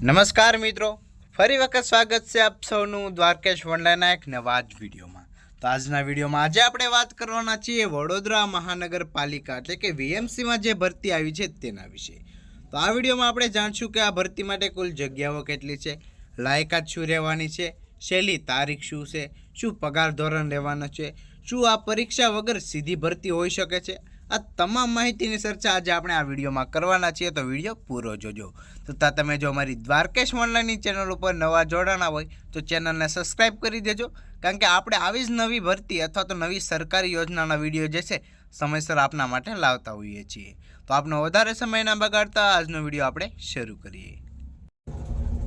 નમસ્કાર મિત્રો. ફરી વખત સ્વાગત છે આપ સૌનું દ્વારકેશ વંડલાના એક નવા જ વિડીયોમાં. તો આજના વિડીયોમાં આજે આપણે વાત કરવાના છીએ વડોદરા મહાનગરપાલિકા એટલે કે વીએમસીમાં જે ભરતી આવી છે તેના વિશે. તો આ વિડીયોમાં આપણે જાણશું કે આ ભરતી માટે કુલ જગ્યાઓ કેટલી છે, લાયકાત શું રહેવાની છે, શૈલી, તારીખ શું છે, શું પગાર ધોરણ રહેવાનો છે, શું આ પરીક્ષા વગર સીધી ભરતી હોઈ શકે છે આ તમામ માહિતીની ચર્ચા આજે આપણે આ વિડીયોમાં કરવાના છીએ, તો વીડિયો પૂરો જોજો. તથા તમે જો અમારી દ્વારકેશ ઓનલાઈનની ચેનલ ઉપર નવા જોડાણા હોય, તો ચેનલને સબસ્ક્રાઈબ કરી દેજો. કારણ કે આપણે આવી જ નવી ભરતી અથવા તો નવી સરકારી યોજનાના વીડિયો જે છે, સમયસર આપના માટે લાવતા હોઈએ છીએ. તો આપનો વધારે સમય ના બગાડતા આજનો વીડિયો આપણે શરૂ કરીએ.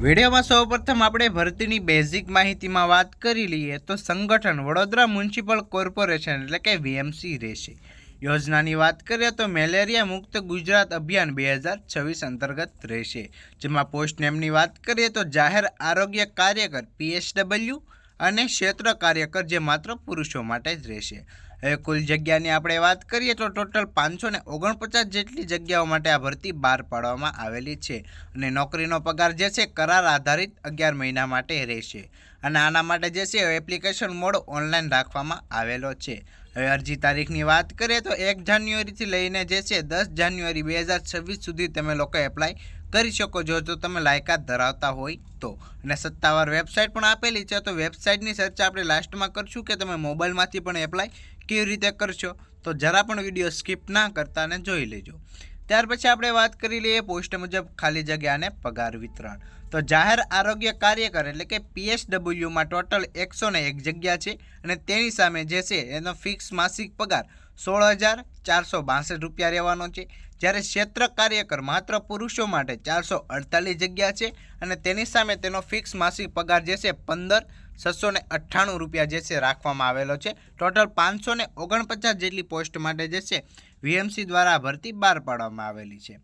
વિડીયોમાં સૌપ્રથમ આપણે ભરતીની બેઝિક માહિતીમાં વાત કરી લઈએ, તો સંગઠન વડોદરા મ્યુનિસિપલ કોર્પોરેશન એટલે કે વીએમસી રહેશે. યોજનાની વાત કરીએ તો મેલેરિયા મુક્ત ગુજરાત અભિયાન બે હજાર છવ્વીસ અંતર્ગત રહેશે. જેમાં પોસ્ટ નેમની વાત કરીએ તો જાહેર આરોગ્ય કાર્યકર પીએસડબલ્યુ અને ક્ષેત્ર કાર્યકર જે માત્ર પુરુષો માટે જ રહેશે. હવે કુલ જગ્યાની આપણે વાત કરીએ તો ટોટલ પાંચસો ને ઓગણપચાસ જેટલી જગ્યાઓ માટે આ ભરતી બહાર પાડવામાં આવેલી છે અને નોકરીનો પગાર જે છે કરાર આધારિત અગિયાર મહિના માટે રહેશે. અને આના માટે જે છે એપ્લિકેશન મોડ ઓનલાઈન રાખવામાં આવેલો છે. હવે અરજી તારીખની વાત કરીએ તો એક જાન્યુઆરીથી લઈને જે છે દસ જાન્યુઆરી બે હજાર છવ્વીસ સુધી તમે લોકો એપ્લાય કરી શકો છો. જો તમે લાયકાત ધરાવતા હોય તો. અને સત્તાવાર વેબસાઇટ પણ આપેલી છે. તો વેબસાઇટની ચર્ચા આપણે લાસ્ટમાં કરશું કે તમે મોબાઈલમાંથી પણ એપ્લાય કેવી રીતે કરશો. તો જરા પણ વીડિયો સ્કીપ ના કરતા અને જોઈ લેજો. ત્યાર પછી આપણે વાત કરી લઈએ પોસ્ટ મુજબ ખાલી જગ્યા અને પગાર વિતરણ. તો જાહેર આરોગ્ય કાર્યકર એટલે કે પીએસડબલ્યુમાં ટોટલ એકસો ને એક જગ્યા છે. અને તેની સામે જે છે એનો ફિક્સ માસિક પગાર સોળ હજાર ચારસો બાસઠ રૂપિયા રહેવાનો છે. જ્યારે ક્ષેત્ર કાર્યકર માત્ર પુરુષો માટે ચારસો અડતાલીસ જગ્યા છે અને તેની સામે તેનો ફિક્સ માસિક પગાર જે છે પંદર છસો ને અઠ્ઠાણું રૂપિયા જે છે રાખવામાં આવેલો છે. ટોટલ પાંચસો ને ઓગણપચાસ જેટલી પોસ્ટ માટે જે છે વીએમસી દ્વારા ભરતી બહાર પાડવામાં આવેલી છે.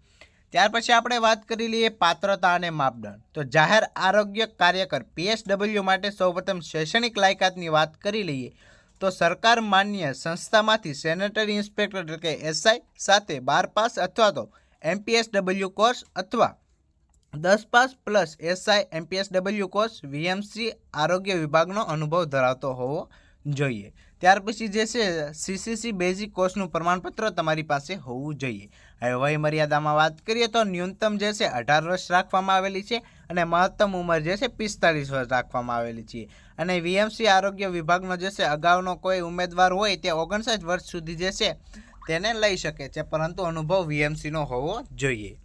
ત્યાર પછી આપણે વાત કરી લઈએ પાત્રતા અને માપદંડ. તો જાહેર આરોગ્ય કાર્યકર પીએસડબલ્યુ માટે સૌપ્રથમ શૈક્ષણિક લાયકાતની વાત કરી લઈએ. તો સરકાર માન્ય સંસ્થામાંથી સેનેટરી ઇન્સ્પેક્ટર એટલે કે એસઆઈ સાથે બાર પાસ અથવા તો એમપીએસડબલ્યુ કોર્સ અથવા દસ pass plus SI, MPSW course, VMC આરોગ્ય વિભાગનો અનુભવ ધરાવતો હોવો જોઈએ. ત્યાર પછી જે છે સીસીસી બેઝિક કોર્સનું પ્રમાણપત્ર તમારી પાસે હોવું જોઈએ. હવે વય મર્યાદામાં વાત કરીએ તો ન્યૂનતમ જે છે, અઢાર વર્ષ રાખવામાં આવેલી છે અને મહત્તમ ઉંમર જે છે પિસ્તાલીસ વર્ષ રાખવામાં આવેલી છે. અને વીએમસી આરોગ્ય વિભાગનો જે છે, અગાઉનો કોઈ ઉમેદવાર હોય તે ઓગણસાઠ વર્ષ સુધી જે છે, તેને લઈ શકે છે, પરંતુ અનુભવ વીએમસીનો હોવો જોઈએ.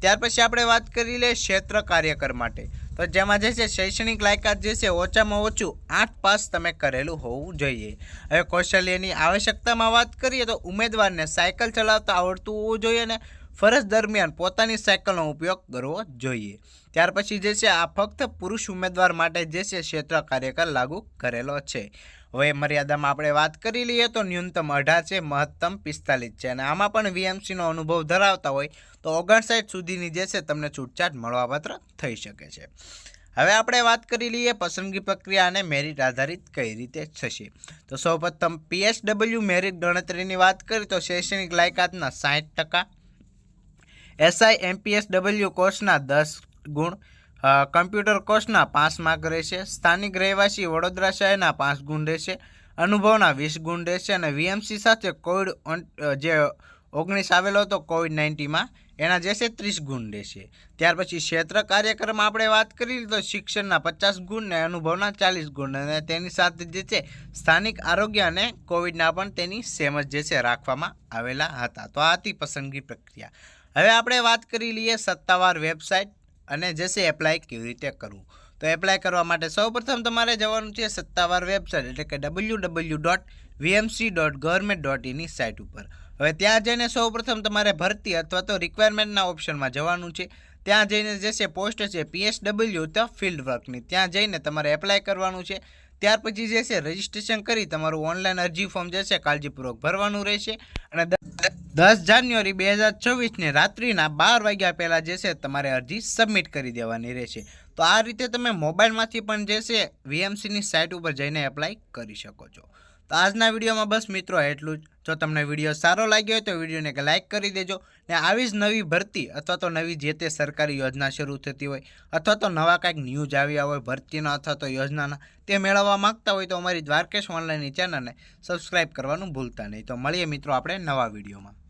ત્યાર પછી આપણે વાત કરી લઈએ ક્ષેત્ર કાર્યકર માટે. તો જેમાં જે છે, શૈક્ષણિક લાયકાત જે છે, ઓછામાં ઓછું આઠ પાસ તમે કરેલું હોવું જોઈએ. હવે કૌશલ્યની આવશ્યકતામાં વાત કરીએ તો ઉમેદવારને સાયકલ ચલાવતા આવડતું હોવું જોઈએ ને ફરજ દરમિયાન પોતાની સાયકલનો ઉપયોગ કરવો જોઈએ. ત્યાર પછી જે છે, આ ફક્ત પુરુષ ઉમેદવાર માટે જે છે, ક્ષેત્ર કાર્યકર લાગુ કરેલો છે. હવે મર્યાદામાં આપણે વાત કરી લઈએ તો ન્યૂનતમ અઢાર છે, મહત્તમ પિસ્તાલીસ છે. અને આમાં પણ વીએમસીનો અનુભવ ધરાવતા હોય તો ઓગણસાઠ સુધીની જે છે, તમને છૂટછાટ મળવાપાત્ર થઈ શકે છે. હવે આપણે વાત કરી લઈએ પસંદગી પ્રક્રિયા અને મેરિટ આધારિત કઈ રીતે થશે. તો સૌપ્રથમ પીએસડબલ્યુ મેરિટ ગણતરીની વાત કરીએ તો શૈક્ષણિક લાયકાતના સાઠ ટકા એસઆઈ એમપીએસ ડબલ્યુ કોર્સના દસ ગુણ કમ્પ્યુટર કોર્સના પાંચ માર્ક રહેશે, સ્થાનિક રહેવાસી વડોદરા શહેરના પાંચ ગુણ રહેશે, અનુભવના વીસ ગુણ રહેશે અને વીએમસી સાથે કોવિડ જે ઓગણીસ આવેલો હતો કોવિડ નાઇન્ટીનમાં, એના જે છે ત્રીસ ગુણ રહેશે. ત્યાર પછી ક્ષેત્ર કાર્યક્રમ આપણે વાત કરી તો શિક્ષણના પચાસ ગુણ ને અનુભવના ચાલીસ ગુણ અને તેની સાથે જે છે સ્થાનિક આરોગ્ય અને કોવિડના પણ તેની સેમ જ જે છે રાખવામાં આવેલા હતા. તો આ હતી પસંદગી પ્રક્રિયા. હવે આપણે વાત કરી લઈએ સત્તાવાર વેબસાઇટ અને જે એપ્લાય કેવી રીતે કરવું. તો એપ્લાય કરવા માટે સૌપ્રથમ તમારે જવાનું છે સત્તાવાર વેબસાઇટ, એટલે કે W W dot VMC dot government dot ઇની site ઉપર. હવે ત્યાં જઈને સૌપ્રથમ તમારે ભરતી અથવા તો રિક્વાયરમેન્ટના ઓપ્શનમાં જવાનું છે. ત્યાં જઈને જે છે પોસ્ટ છે પીએસડબલ્યુ તો ફિલ્ડ વર્કની ત્યાં જઈને તમારે એપ્લાય કરવાનું છે. ત્યાર પછી જે છે રજિસ્ટ્રેશન કરી તમારું ઓનલાઈન અરજી ફોર્મ જે છે, કાળજીપૂર્વક ભરવાનું રહેશે. અને દસ જાન્યુઆરી બે હજાર ચોવીસને રાત્રિના બાર વાગ્યા પહેલાં જે છે, તમારે અરજી સબમિટ કરી દેવાની રહેશે. તો આ રીતે તમે મોબાઈલમાંથી પણ જે છે વીએમસીની સાઇટ ઉપર જઈને એપ્લાય કરી શકો છો. તો આજના વિડીયોમાં બસ મિત્રો એટલું જ. જો તમને વીડિયો સારો લાગ્યો હોય તો વિડીયોને એક લાઇક કરી દેજો ને આવી જ નવી ભરતી અથવા તો નવી જે તે સરકારી યોજના શરૂ થતી હોય અથવા તો નવા કાંઈક ન્યૂઝ આવ્યા હોય ભરતીના અથવા તો યોજનાના તે મેળવવા માંગતા હોય તો અમારી દ્વારકેશ ઓનલાઈનની ચેનલને સબસ્ક્રાઈબ કરવાનું ભૂલતા નહીં. તો મળીએ મિત્રો આપણે નવા વિડીયોમાં.